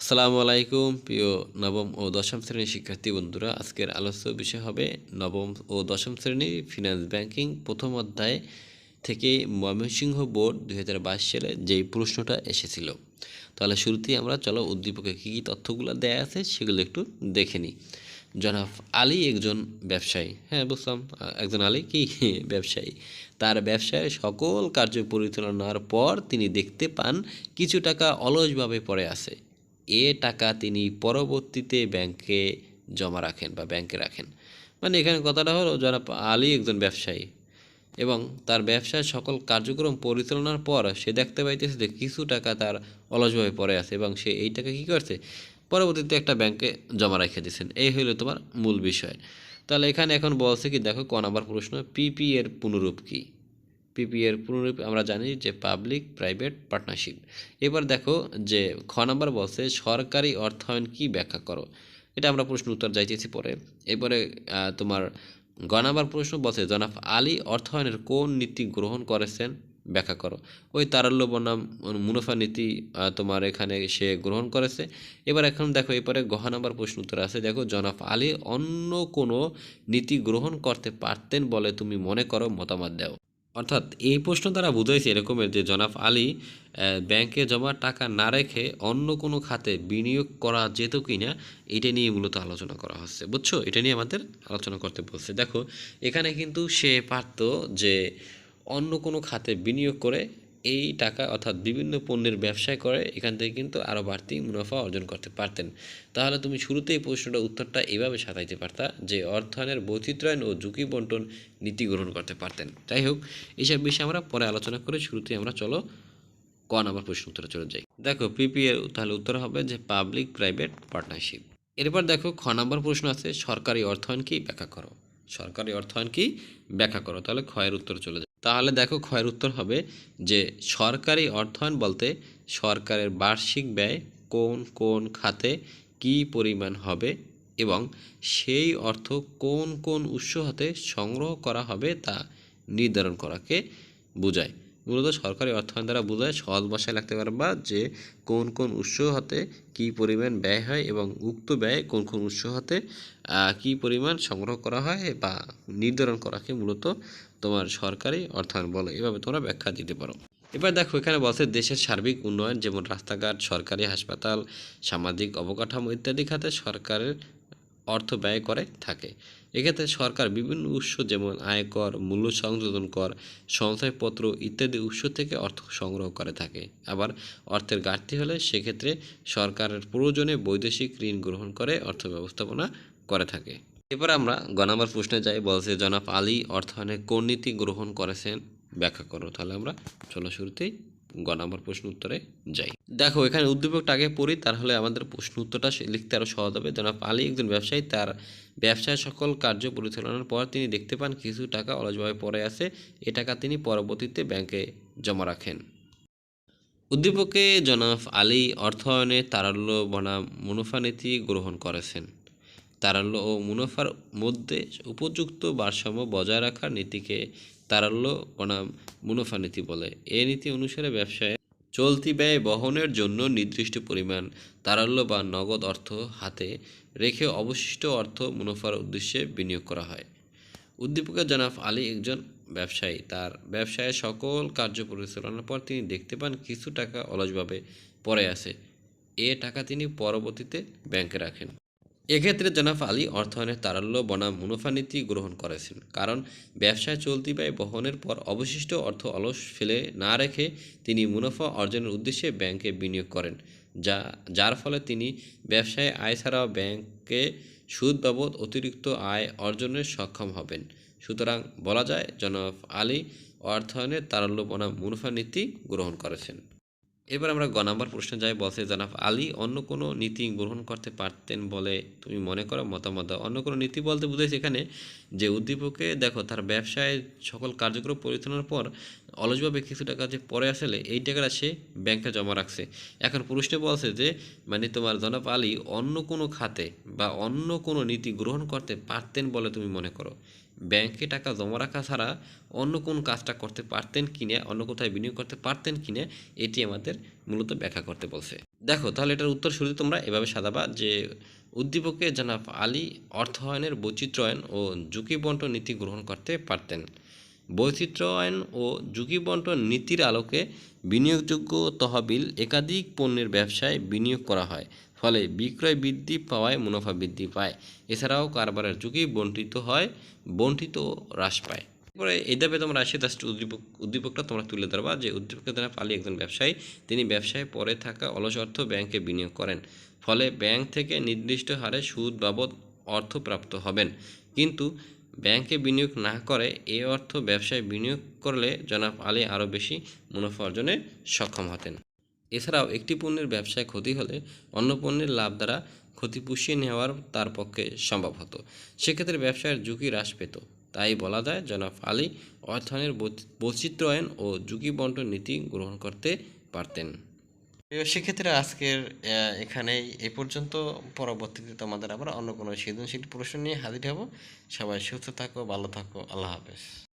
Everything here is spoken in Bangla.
আসসালামু আলাইকুম, প্রিয় নবম ও দশম শ্রেণির শিক্ষার্থী বন্ধুরা। আজকের আলোচ্য বিষয় হবে নবম ও দশম শ্রেণি ফিনান্স ব্যাংকিং প্রথম অধ্যায় থেকে ময়মনসিংহ বোর্ড দু হাজার বাইশ সালে যেই প্রশ্নটা এসেছিল। তাহলে শুরুতেই আমরা, চলো উদ্দীপকে কী কী তথ্যগুলো দেয়া আছে সেগুলো একটু দেখে নিই। জনাব আলী একজন ব্যবসায়ী। হ্যাঁ বুঝলাম। একজন আলী কি ব্যবসায়ী? তার ব্যবসায় সকল কার্য পরিচালনার পর তিনি দেখতে পান কিছু টাকা অলসভাবে পড়ে আছে। এ টাকা তিনি পরবর্তীতে ব্যাংকে জমা রাখেন বা ব্যাংকে রাখেন। মানে এখানে কথাটা হলো যারা আলী একজন ব্যবসায়ী এবং তার ব্যবসার সকল কার্যক্রম পরিচালনার পর সে দেখতে পাইতেছে যে কিছু টাকা তার অলসভাবে পড়ে আছে এবং সে এই টাকা কী করছে? পরবর্তীতে একটা ব্যাংকে জমা রেখে দিয়েছেন। এই হলো তোমার মূল বিষয়। তাহলে এখানে এখন বলছে কি, দেখো ক নাম্বার প্রশ্ন পিপি এর পুনরূপ কী? পিপি এর পুনরূপ আমরা জানি যে পাবলিক প্রাইভেট পার্টনারশিপ এবার দেখো যে খ নাম্বার বলছে, সরকারি অর্থায়ন কি ব্যাখ্যা করো? এটা আমরা প্রশ্ন উত্তর যাইতেছি পরে। এরপরে তোমার গ নাম্বার প্রশ্ন বলছে, জনাব আলী অর্থায়নের কোন নীতি গ্রহণ করেছেন? ব্যাখ্যা করো। ওই তারল্য বনাম, মুনাফা নীতি তোমার এখানে সে গ্রহণ করেছে। এবার এখন দেখো, এরপরে গহ নাম্বার প্রশ্ন উত্তর আছে, দেখো, জনাব আলী অন্য কোনো নীতি গ্রহণ করতে পারতেন বলে তুমি মনে করো, মতামত দাও। অর্থাৎ এই প্রশ্ন দ্বারা বুঝাইছে এরকমের যে জনাব আলী ব্যাংকে জমা টাকা না রেখে অন্য কোনো খাতে বিনিয়োগ করা যেত কিনা, এটা নিয়ে মূলত আলোচনা করা হচ্ছে। বুঝছ? এটা নিয়ে আমাদের আলোচনা করতে বলছে। দেখো, এখানে কিন্তু সে পারত যে অন্য কোনো খাতে বিনিয়োগ করে এই টাকা অর্থাৎ বিভিন্ন পণ্যের ব্যবসায় করে, এখান থেকে কিন্তু আরও বাড়তি মুনাফা অর্জন করতে পারতেন। তাহলে তুমি শুরুতেই প্রশ্নটা উত্তরটা এভাবে সাজাইতে পারতা যে অর্থায়নের বৈচিত্র্যায়ন ও ঝুঁকি বন্টন নীতি গ্রহণ করতে পারতেন। যাই হোক এইসব বিষয়ে আমরা পরে আলোচনা করে শুরুতেই আমরা চলো ক নম্বর প্রশ্ন উত্তরে চলে যাই। দেখো পিপি এর তাহলে উত্তর হবে যে পাবলিক প্রাইভেট পার্টনারশিপ। এরপর দেখো খ নাম্বার প্রশ্ন আছে, সরকারি অর্থায়ন কি ব্যাখ্যা করো? সরকারি অর্থায়ন কি ব্যাখ্যা করো? তাহলে ক্ষয়ের উত্তর চলে যায় তাহলে দেখো ক্ষয়ের উত্তর হবে যে সরকারি অর্থায়ন বলতে সরকারের বার্ষিক ব্যয় কোন কোন খাতে কি পরিমাণ হবে এবং সেই অর্থ কোন কোন উৎস হতে সংগ্রহ করা হবে তা নির্ধারণ করাকে বোঝায়। মূলত সরকারি অর্থায়ন দ্বারা বোঝায় সহজ ভাষায় লাগতে পারবা যে কোন কোন উৎস হতে কী পরিমাণ ব্যয় হয় এবং উক্ত ব্যয় কোন কোন উৎস হতে কী পরিমাণ সংগ্রহ করা হয় বা নির্ধারণ করাকে মূলত তোমার সরকারি অর্থায়ন বলে। এভাবে তোমরা ব্যাখ্যা দিতে পারো। এবার দেখো, এখানে বলছে দেশের সার্বিক উন্নয়ন যেমন রাস্তাঘাট, সরকারি হাসপাতাল, সামাজিক অবকাঠামো ইত্যাদি খাতে সরকারের অর্থ ব্যয় করে, থাকে। এক্ষেত্রে সরকার বিভিন্ন উৎস যেমন আয়কর, মূল্য সংযোজন কর সঞ্চয়পত্র ইত্যাদি উৎস থেকে অর্থ সংগ্রহ করে থাকে। আবার অর্থের ঘাটতি হলে সেক্ষেত্রে সরকারের প্রয়োজনে বৈদেশিক ঋণ গ্রহণ করে অর্থ ব্যবস্থাপনা করে থাকে। এবার আমরা গ নম্বর প্রশ্নে যাই। বলছে, জনাব আলী অর্থায়নে কোন নীতি গ্রহণ করেছেন? ব্যাখ্যা করো। তাহলে আমরা চলো শুরুতেই গ নম্বর প্রশ্ন উত্তরে যাই। দেখো, এখানে উদ্দীপকটা আগে পড়ি, তাহলে আমাদের প্রশ্ন উত্তরটা লিখতে আরও সহজ হবে। জনাব আলী একজন ব্যবসায়ী, তার ব্যবসায় সকল কার্য পরিচালনার পর তিনি দেখতে পান কিছু টাকা অলসভাবে পড়ে আছে, এ টাকা তিনি পরবর্তীতে ব্যাংকে জমা রাখেন। উদ্দীপকে জনাব আলী অর্থায়নে তারল্য বনাম মুনাফা নীতি গ্রহণ করেছেন। তারল্য ও মুনাফার মধ্যে উপযুক্ত ভারসাম্য বজায় রাখার নীতিকে তারল্য বনাম মুনাফা নীতি বলে। এ নীতি অনুসারে ব্যবসায় চলতি ব্যয় বহনের জন্য নির্দিষ্ট পরিমাণ তারল্য বা নগদ অর্থ হাতে রেখে অবশিষ্ট অর্থ মুনাফার উদ্দেশ্যে বিনিয়োগ করা হয়। উদ্দীপকের জনাব আলী একজন ব্যবসায়ী। তার ব্যবসায় সকল কার্য পরিচালনার পর তিনি দেখতে পান কিছু টাকা অলসভাবে পড়ে আছে। এ টাকা তিনি পরবর্তীতে ব্যাংকে রাখেন। এক্ষেত্রে জনাব আলী অর্থায়নের তারল্য, বনাম, মুনাফা নীতি গ্রহণ করেছেন। কারণ ব্যবসায় চলতি ব্যয় বহনের পর অবশিষ্ট অর্থ অলস ফেলে না রেখে তিনি মুনাফা অর্জনের উদ্দেশ্যে ব্যাংকে বিনিয়োগ করেন, যা, যার ফলে তিনি ব্যবসায় আয় ছাড়াও ব্যাংকে সুদ বাবদ অতিরিক্ত আয় অর্জনে সক্ষম হবেন। সুতরাং বলা যায়, জনাব আলী অর্থায়নের তারল্য, বনাম, মুনাফা নীতি গ্রহণ করেছেন। এবার আমরা গ নাম্বার প্রশ্নে যাই। বলছে, জনাব আলী, অন্য কোনো নীতি গ্রহণ করতে পারতেন বলে তুমি মনে করো? মতামত অন্য কোনো নীতি বলতে বুঝেছি এখানে যে, উদ্দীপকে দেখো, তার ব্যবসায় সকল কার্যক্রম পরিচালনার পর অলসভাবে কিছু টাকা যে পরে আসলে এই টাকাটা সে ব্যাংকে জমা রাখছে। এখন প্রশ্নে বলছে যে মানে তোমার জনাব আলী অন্য কোনো খাতে বা অন্য কোনো নীতি গ্রহণ করতে পারতেন বলে তুমি মনে করো? ব্যাংকে টাকা জমা রাখা ছাড়া অন্য কোন কাজটা করতে পারতেন কিনা, অন্য কোথায় বিনিয়োগ করতে পারতেন কিনা, এটি আমাদের মূলত ব্যাখ্যা করতে বলছে। দেখো, তাহলে এটার উত্তর শুরুতে তোমরা এভাবে সাজাবা যে উদ্দীপকে জনাব আলী অর্থায়নের বৈচিত্র্যায়ন ও ঝুঁকি বন্টন নীতি গ্রহণ করতে পারতেন। বৈচিত্র্যায়ন ও ঝুঁকি বন্টন নীতির আলোকে বিনিয়োগযোগ্য তহবিল একাধিক পণ্যের ব্যবসায় বিনিয়োগ করা হয়। ফলে বিক্রয় বৃদ্ধি পাওয়ায় মুনাফা বৃদ্ধি পায়। এছাড়াও কারবারের ঝুঁকি বন্টিত হয়, বন্টিত হ্রাস পায়। এরপরে এই তোমরা আসে জাস্ট উদ্দীপক, উদ্দীপকটা তোমরা তুলে ধরবা যে উদ্দীপকের দ্বারা পালি একজন ব্যবসায়ী, তিনি ব্যবসায় পরে থাকা অলস অর্থ ব্যাংকে বিনিয়োগ করেন। ফলে ব্যাংক থেকে নির্দিষ্ট হারে সুদ বাবদ অর্থ প্রাপ্ত হবেন। কিন্তু ব্যাংকে বিনিয়োগ না করে এ অর্থ ব্যবসায় বিনিয়োগ করলে জনাব আলী আরও বেশি মুনাফা অর্জনে সক্ষম হতেন। এছাড়াও একটি পণ্যের ব্যবসায় ক্ষতি হলে অন্য পণ্যের লাভ দ্বারা ক্ষতি পুষিয়ে নেওয়ার তার পক্ষে সম্ভব হতো। সেক্ষেত্রে ব্যবসায়ের ঝুঁকি হ্রাস পেত। তাই বলা যায়, জনাব আলী অর্থায়নের বৈচ- বৈচিত্র্যায়ন ও ঝুঁকি বন্টন নীতি গ্রহণ করতে পারতেন। সেক্ষেত্রে আজকের এখানেই এ পর্যন্ত। পরবর্তীতে তোমাদের আবার অন্য কোনো সৃজনশীল প্রশ্ন নিয়ে হাজির হব। সবাই সুস্থ থাকো, ভালো থাকো, আল্লাহ হাফেজ।